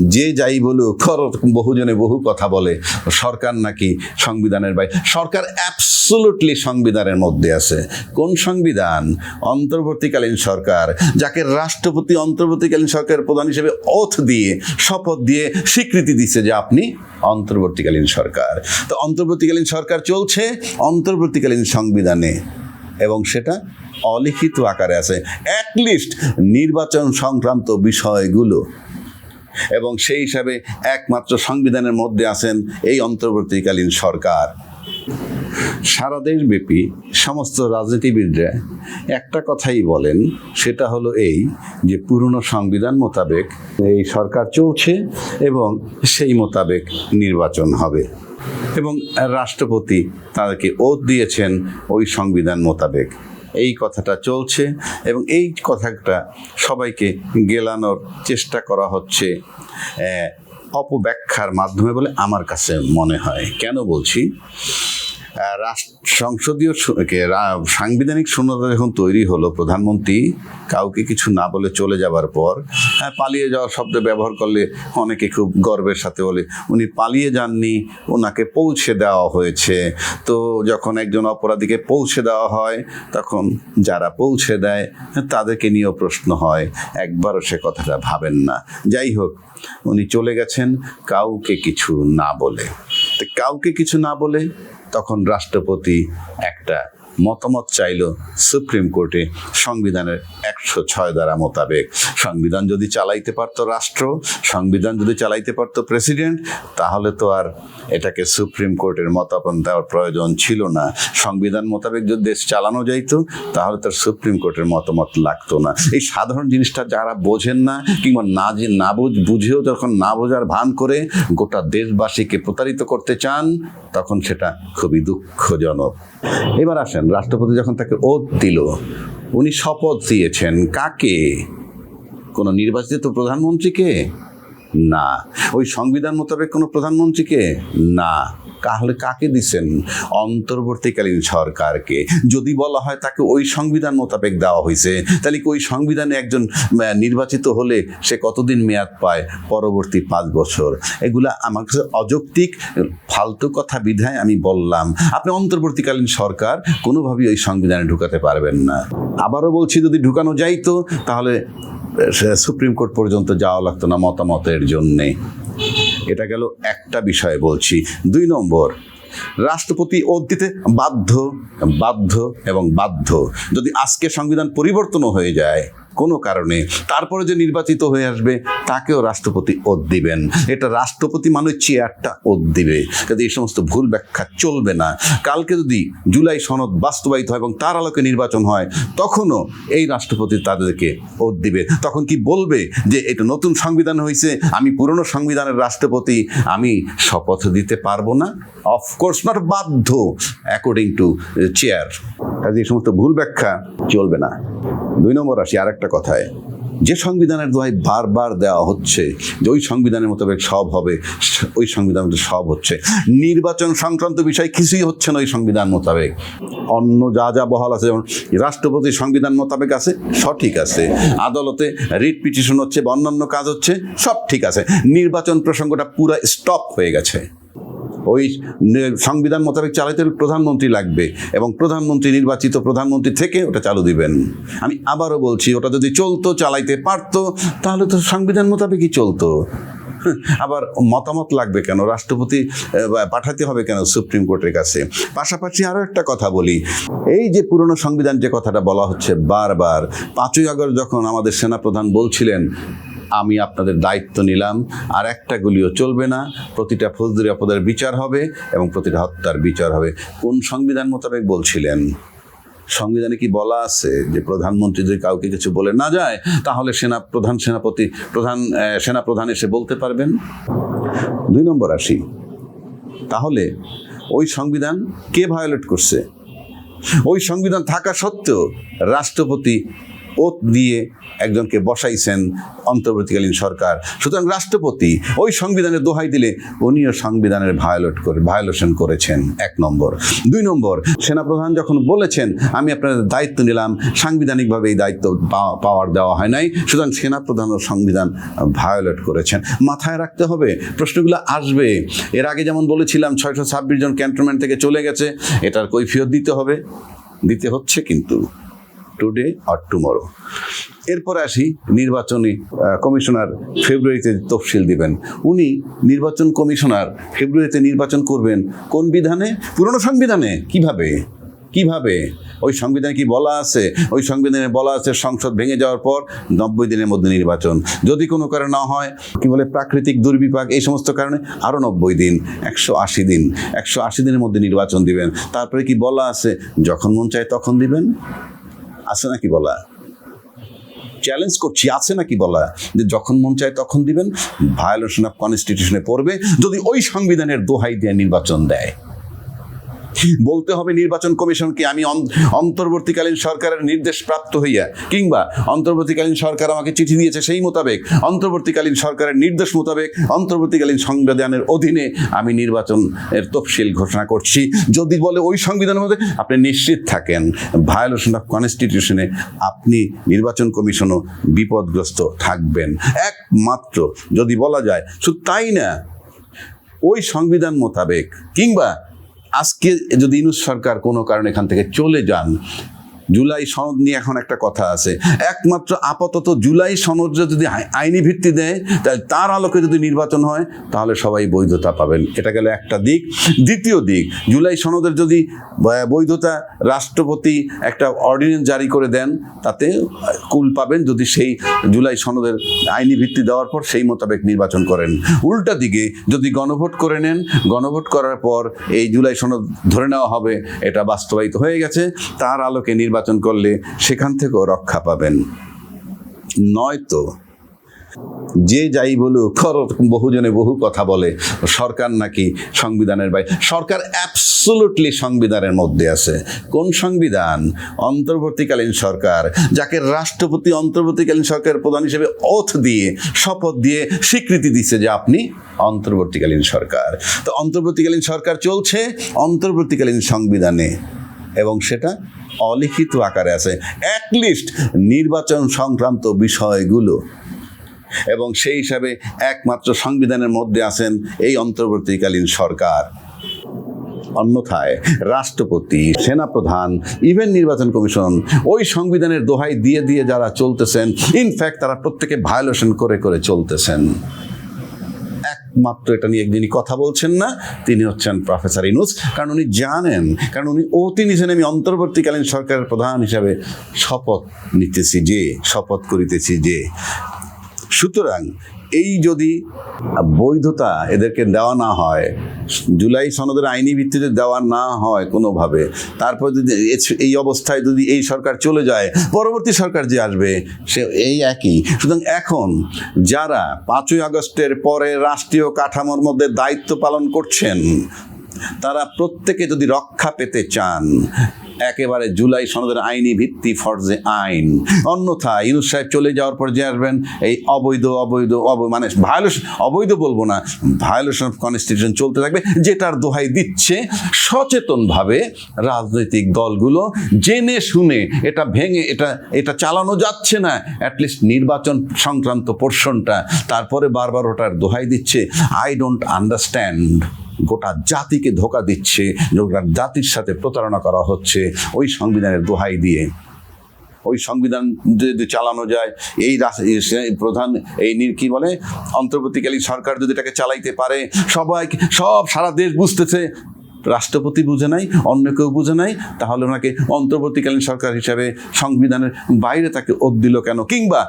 যে যাই বলুক বহুজনে বহু কথা বলে। সরকার নাকি সংবিধানের বাইরে, সরকার অ্যাবসোলুটলি সংবিধানের মধ্যে আছে। কোন সংবিধান? অন্তর্বর্তীকালীন সরকার, যাকে রাষ্ট্রপতি অন্তর্বর্তীকালীন সরকারের প্রধান হিসেবে ওথ দিয়ে, শপথ দিয়ে স্বীকৃতি দিচ্ছে যে আপনি অন্তর্বর্তীকালীন সরকার। তো অন্তর্বর্তীকালীন সরকার চলছে অন্তর্বর্তীকালীন সংবিধানে। এবং সেটা অলিখিত আকারে আছে। অ্যাটলিস্ট নির্বাচন সংক্রান্ত বিষয়গুলো। এবং সেই হিসাবে একমাত্র সংবিধানের মধ্যে আছেন এই অন্তর্বর্তীকালীন সরকার। সারা দেশব্যাপী সমস্ত রাজনীতিবিদরা একটা কথাই বলেন, সেটা হলো এই যে পুরনো সংবিধান মোতাবেক এই সরকার চলছে এবং সেই মোতাবেক নির্বাচন হবে। এবং রাষ্ট্রপতি তাদেরকে ওত দিয়েছেন ওই সংবিধান মোতাবেক। এই কথাটা চলছে এবং এই কথাটা সবাইকে গেলানোর চেষ্টা করা হচ্ছে অপব্যাখ্যার মাধ্যমে বলে আমার কাছে মনে হয়। কেন বলছি? সংসদীয় সাংবিধানিক শূন্যতা যখন তৈরি হলো প্রধানমন্ত্রী কাউকে কিছু না বলে চলে যাবার পর হ্যাঁ, পালিয়ে যাওয়ার শব্দ ব্যবহার করলে অনেকে খুব গর্বের সাথে বলে উনি পালিয়ে যাননি ওনাকে পৌঁছে দেওয়া হয়েছে। তো যখন একজন অপরাধীকে পৌঁছে দেওয়া হয় তখন যারা পৌঁছে দেয় তাদেরকে নিয়েও প্রশ্ন হয় একবারও সে কথাটা ভাবেন না। যাই হোক উনি চলে গেছেন কাউকে কিছু না বলে। কাউকে কিছু না বলে তখন রাষ্ট্রপতি একটা মতামত চাইল সুপ্রিম কোর্টে সংবিধানের একশো ছয় দ্বারা মোতাবেক। সংবিধান যদি চালাইতে পারতো রাষ্ট্র, সংবিধান যদি চালাইতে পারতো প্রেসিডেন্ট, তাহলে তো আর এটাকে সুপ্রিম কোর্টের মতামত দেওয়ার প্রয়োজন ছিল না। সংবিধান মোতাবেক যদি দেশ চালানো যাইতো, তাহলে তার সুপ্রিম কোর্টের মতামত লাগতো না। এই সাধারণ জিনিসটা যারা বোঝেন না, কিংবা না যে না বুঝ, বুঝেও যখন না বোঝার ভান করে গোটা দেশবাসীকে প্রতারিত করতে চান, তখন সেটা খুবই দুঃখজনক। এবার আসেন রাষ্ট্রপতি যখন তাকে ওত দিল, উনি শপথ দিয়েছেন, কাকে? কোনো নির্বাচিত প্রধানমন্ত্রীকে? না। ওই সংবিধান মোতাবেক কোনো প্রধানমন্ত্রীকে? না। তাহলে কাকে দিচ্ছেন অন্তর্বর্তীকালীন সরকারকে। যদি বলা হয় তাকে ওই সংবিধান মোতাবেক দেওয়া হয়েছে তাহলে কি ওই সংবিধানে একজন নির্বাচিত হলে সে কতদিন মেয়াদ পায়? পরবর্তী পাঁচ বছর। এগুলা আমার কাছে অযৌক্তিক, ফালতু কথা বিধায় আমি বললাম। আপনি অন্তর্বর্তীকালীন সরকার, কোনোভাবেই ওই সংবিধানে ঢুকাতে পারবেন না। আবারও বলছি, যদি ঢুকানো যাইতো, তাহলে সুপ্রিম কোর্ট পর্যন্ত যাওয়া লাগতো না মতামতের জন্যে। এটা গেল একটা বিষয় বলছি। দুই নম্বর, রাষ্ট্রপতি ওত দিতে বাধ্য বাধ্য এবং বাধ্য। যদি আজকে সংবিধান পরিবর্তনও হয়ে যায় কোনো কারণে তারপরে যে নির্বাচিত হয়ে আসবে, তাকেও রাষ্ট্রপতি ওদ দিবেন। এটা রাষ্ট্রপতি মানে চেয়ারটা ওদ দিবে। যাতে এই সমস্ত ভুল ব্যাখ্যা চলবে না। কালকে যদি জুলাই সনদ বাস্তবায়িত হয় এবং তার আলোকে নির্বাচন হয়, তখনও এই রাষ্ট্রপতি তাদেরকে ওদ দিবে। তখন কি বলবে যে, এটা নতুন সংবিধান হয়েছে আমি পুরনো সংবিধানের রাষ্ট্রপতি, আমি শপথ দিতে পারব না? অফকোর্স নট বাধ্য অ্যাকর্ডিং টু চেয়ার কাজে এই সমস্ত ভুল ব্যাখ্যা চলবে না। দুই নম্বর আসি আর একটা কথায়। যে সংবিধানের দোয়ায় বারবার দেওয়া হচ্ছে যে ওই সংবিধানের মোতাবেক সব হবে, ওই সংবিধান সব হচ্ছে। নির্বাচন সংক্রান্ত বিষয় কিছুই হচ্ছে না ওই সংবিধান মোতাবেক। অন্য যা যা বহাল আছে, যেমন রাষ্ট্রপতি সংবিধান মোতাবেক আছে সঠিক আছে। আদালতে রিট পিটিশন হচ্ছে বা অন্যান্য কাজ হচ্ছে, সব ঠিক আছে। নির্বাচন প্রসঙ্গটা পুরো স্টপ হয়ে গেছে। ওই সংবিধান মোতাবেক চালাইতে হলে প্রধানমন্ত্রী লাগবে এবং প্রধানমন্ত্রী, নির্বাচিত প্রধানমন্ত্রী থেকে ওটা চালু দিবেন। আমি আবারও বলছি, ওটা যদি চলতো, চালাইতে পারতো, তাহলে তো সংবিধান মোতাবেকই চলতো। আবার মতামত লাগবে কেন? রাষ্ট্রপতি পাঠাতে হবে কেন সুপ্রিম কোর্টের কাছে? পাশাপাশি আরও একটা কথা বলি, এই যে পুরনো সংবিধান যে কথাটা বলা হচ্ছে বারবার, পাঁচই আগস্ট যখন আমাদের সেনাপ্রধান বলছিলেন আমি আপনাদের দায়িত্ব নিলাম। আর একটা গুলিও চলবে না। প্রতিটা ফৌজদারি অপদের বিচার হবে এবং প্রতিটা হত্যার বিচার হবে। কোন সংবিধান মোতাবেক বলছিলেন? সংবিধানে কি বলা আছে যে প্রধানমন্ত্রী যদি কাউকে কিছু বলে না যায় তাহলে সেনা প্রধান সেনাপতি প্রধান আহ, সেনাপ্রধান এসে বলতে পারবেন? দুই নম্বর আসি। তাহলে ওই সংবিধান কে ভায়োলেট করছে? ওই সংবিধান থাকা সত্ত্বেও রাষ্ট্রপতি ওত দিয়ে একজনকে বসাইছেন অন্তর্বর্তীকালীন সরকার। সুতরাং রাষ্ট্রপতি ওই সংবিধানের দোহাই দিলে উনিও সংবিধানের ভায়োলেট করে ভায়োলেশন করেছেন, এক নম্বর। দুই নম্বর, সেনাপ্রধান যখন বলেছেন, আমি আপনাদের দায়িত্ব নিলাম, সাংবিধানিকভাবে এই দায়িত্ব পাওয়ার দেওয়া হয় নাই। সুতরাং সেনাপ্রধান ও সংবিধান ভায়োলেট করেছেন। মাথায় রাখতে হবে, প্রশ্নগুলো আসবে। এর আগে যেমন বলেছিলাম, ছয়শো ছাব্বিশ জন ক্যান্টনমেন্ট থেকে চলে গেছে। এটার কৈফিয়ত দিতে হবে। দিতে হচ্ছে কিন্তু। টুডে অর টুমরো এরপরে আসি নির্বাচনী কমিশনার ফেব্রুয়ারিতে তফসিল দিবেন। উনি নির্বাচন কমিশনার ফেব্রুয়ারিতে নির্বাচন করবেন কোন বিধানে? পুরনো সংবিধানে। কীভাবে? কীভাবে? ওই সংবিধানে কি বলা আছে? ওই সংবিধানে বলা আছে সংসদ ভেঙে যাওয়ার পর নব্বই দিনের মধ্যে নির্বাচন। যদি কোনো কারণে না হয়, কি বলে প্রাকৃতিক দুর্বিপাক, এই সমস্ত কারণে আরও নব্বই দিন, একশো আশি দিন, একশো আশি দিনের মধ্যে নির্বাচন দিবেন। তারপরে কি বলা আছে? যখন মন চায় তখন দিবেন। আছে নাকি বলা? চ্যালেঞ্জ করছি, আছে নাকি বলা? যে যখন মন চায় তখন দিবেন। ভায়োলেশন অফ কনস্টিটিউশনে পড়বে। যদি ওই সংবিধানের দোহাই দিয়ে নির্বাচন দেয়। বলতে হবে নির্বাচন কমিশনকে, আমি অন- অন্তর্বর্তীকালীন সরকারের নির্দেশ প্রাপ্ত হইয়া, কিংবা অন্তর্বর্তীকালীন সরকার আমাকে চিঠি দিয়েছে সেই মোতাবেক, অন্তর্বর্তীকালীন সরকারের নির্দেশ মোতাবেক, অন্তর্বর্তীকালীন সংবিধানের অধীনে আমি নির্বাচনের তফসিল ঘোষণা করছি। যদি বলে ওই সংবিধানের মধ্যে, আপনি নিশ্চিত থাকেন ভায়োলেশন অফ কনস্টিটিউশনে আপনি নির্বাচন কমিশনও বিপদগ্রস্ত থাকবেন। একমাত্র যদি বলা যায়, শুধু তাই না, ওই সংবিধান মোতাবেক, কিংবা আজকে যদি ইনুস সরকার কোনো কারণে এখান থেকে চলে যান জুলাই সনদ নিয়ে এখন একটা কথা আছে। একমাত্র আপাতত জুলাই সনদ যদি আই- আইনি ভিত্তি দেয় তাহলে তার আলোকে যদি নির্বাচন হয়, তাহলে সবাই বৈধতা পাবেন। এটা গেল একটা দিক। দ্বিতীয় দিক, জুলাই সনদের যদি বৈধতা রাষ্ট্রপতি একটা অর্ডিন্যান্স জারি করে দেন, তাতে কুল পাবেন যদি সেই জুলাই সনদের আইনি ভিত্তি দেওয়ার পর সেই মোতাবেক নির্বাচন করেন। উল্টা দিকে যদি গণভোট করে নেন, গণভোট করার পর এই জুলাই সনদ ধরে নেওয়া হবে, এটা বাস্তবায়িত হয়ে গেছে। তার আলোকে নির্বাচন করলে সেখান থেকেও রক্ষা পাবেন। নয়তো যে যাই বলুক বহুজনে বহু কথা বলে, সরকার নাকি সংবিধানের বাইরে, সরকার অ্যাবসোলুটলি সংবিধানের মধ্যে আছে। কোন সংবিধান? অন্তর্বর্তীকালীন সরকার, যাকে রাষ্ট্রপতি অন্তর্বর্তীকালীন সরকারের প্রধান হিসেবে ওথ দিয়ে, শপথ দিয়ে স্বীকৃতি দিচ্ছে যে আপনি অন্তর্বর্তীকালীন সরকার। তো অন্তর্বর্তীকালীন সরকার চলছে অন্তর্বর্তীকালীন সংবিধানে এবং সেটা অলিখিত আকারে আছে। অ্যাটলিস্ট নির্বাচন সংক্রান্ত বিষয়গুলো। এবং সেই হিসাবে একমাত্র সংবিধানের মধ্যে আছেন এই অন্তর্বর্তীকালীন সরকার। অন্যথায় রাষ্ট্রপতি, সেনাপ্রধান ইভেন নির্বাচন কমিশন, ওই সংবিধানের দোহাই দিয়ে দিয়ে যারা চলতেছেন ইনফ্যাক্ট তারা প্রত্যেকে ভায়োলেশন করে করে চলতেছেন। একমাত্র এটা নিয়ে একদিনই কথা বলছেন না, তিনি হচ্ছেন প্রফেসর ইনুস। কারণ উনি জানেন, কারণ উনি অতি নিছেন আমি অন্তর্বর্তীকালীন সরকারের প্রধান হিসাবে শপথ নিতেছি যে, শপথ করিতেছি যে। সুতরাং এই যদি বৈধতা এদেরকে দেওয়া না হয়, জুলাই সনদের আইনি ভিত্তিতে দেওয়া না হয় কোনোভাবে, তারপর যদি এই অবস্থায় যদি এই সরকার চলে যায়, পরবর্তী সরকার যে আসবে, সে এই একই। সুতরাং এখন যারা পাঁচই আগস্টের পরে রাষ্ট্রীয় কাঠামোর মধ্যে দায়িত্ব পালন করছেন, তারা প্রত্যেকে যদি রক্ষা পেতে চান একেবারে জুলাই সনদের আইনি ভিত্তি ফরজে আইন। অন্যথা ইউনুস সাহেব চলে যাওয়ার পর যে আসবেন, এই অবৈধ অবৈধ, অব মানে ভায়োলেশন অবৈধ বলব না ভায়োলেশন অফ কনস্টিটিউশন চলতে থাকবে, যেটার দোহাই দিচ্ছে সচেতনভাবে রাজনৈতিক দলগুলো। জেনে শুনে এটা ভেঙে, এটা এটা চালানো যাচ্ছে না অ্যাটলিস্ট নির্বাচন সংক্রান্ত পোর্শনটা তারপরে বারবার ওটার দোহাই দিচ্ছে। আই ডোন্ট আন্ডারস্ট্যান্ড গোটা জাতিকে ধোকা দিচ্ছে, গোটা জাতির সাথে প্রতারণা করা হচ্ছে ওই সংবিধানের দোহাই দিয়ে। ওই সংবিধান যদি চালানো যায়, এই প্রধান এই কি বলে? অন্তর্বর্তীকালীন সরকার যদি এটাকে চালাইতে পারে সবাই সব সারা দেশ বুঝতেছে। রাষ্ট্রপতি বুঝে নাই, অন্য কেউ বুঝে নাই, তাহলে ওনাকে অন্তর্বর্তীকালীন সরকার হিসাবে সংবিধানের বাইরে তাকে ওত দিল কেন? কিংবা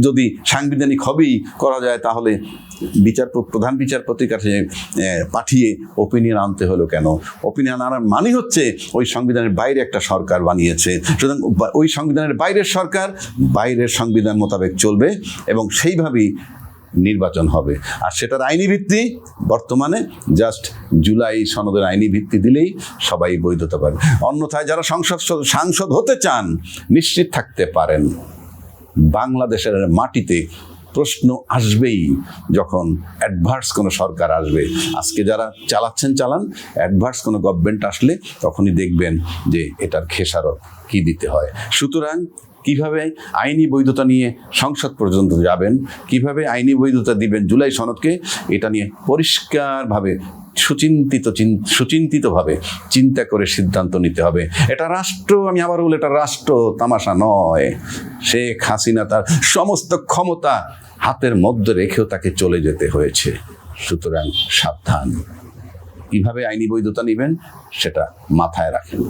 যদি সাংবিধানিক হবেই করা যায়, তাহলে বিচার প্রধান বিচারপতির কাছে পাঠিয়ে ওপিনিয়ন আনতে হলো কেন? ওপিনিয়ন আনার মানে হচ্ছে ওই সংবিধানের বাইরে একটা সরকার বানিয়েছে। সুতরাং ওই সংবিধানের বাইরের সরকার বাইরের সংবিধান মোতাবেক চলবে এবং সেইভাবেই নির্বাচন হবে। আর সেটার আইনি ভিত্তি বর্তমানে জাস্ট জুলাই সনদের আইনি ভিত্তি দিলেই সবাই বৈধতা পাবে। অন্যথায় যারা সংসদ সদ- সাংসদ হতে চান, নিশ্চিত থাকতে পারেন। বাংলাদেশের মাটিতে প্রশ্ন আসবেই যখন অ্যাডভার্স কোনো সরকার আসবে। আজকে যারা চালাচ্ছেন চালান অ্যাডভার্স কোনো গভর্নমেন্ট আসলে তখনই দেখবেন যে এটার খেসারত। কি দিতে হয়? সুতরাং কীভাবে আইনি বৈধতা নিয়ে সংসদ পর্যন্ত যাবেন, কীভাবে আইনি বৈধতা দিবেন জুলাই সনদকে, এটা নিয়ে পরিষ্কারভাবে সুচিন্তিত চিন- সুচিন্তিতভাবে চিন্তা করে সিদ্ধান্ত নিতে হবে। এটা রাষ্ট্র, আমি আবার বলি এটা রাষ্ট্র তামাশা নয়। শেখ হাসিনা তার সমস্ত ক্ষমতা হাতের মধ্যে রেখেও তাকে চলে যেতে হয়েছে। সুতরাং সাবধান। কীভাবে আইনি বৈধতা নেবেন, সেটা মাথায় রাখেন।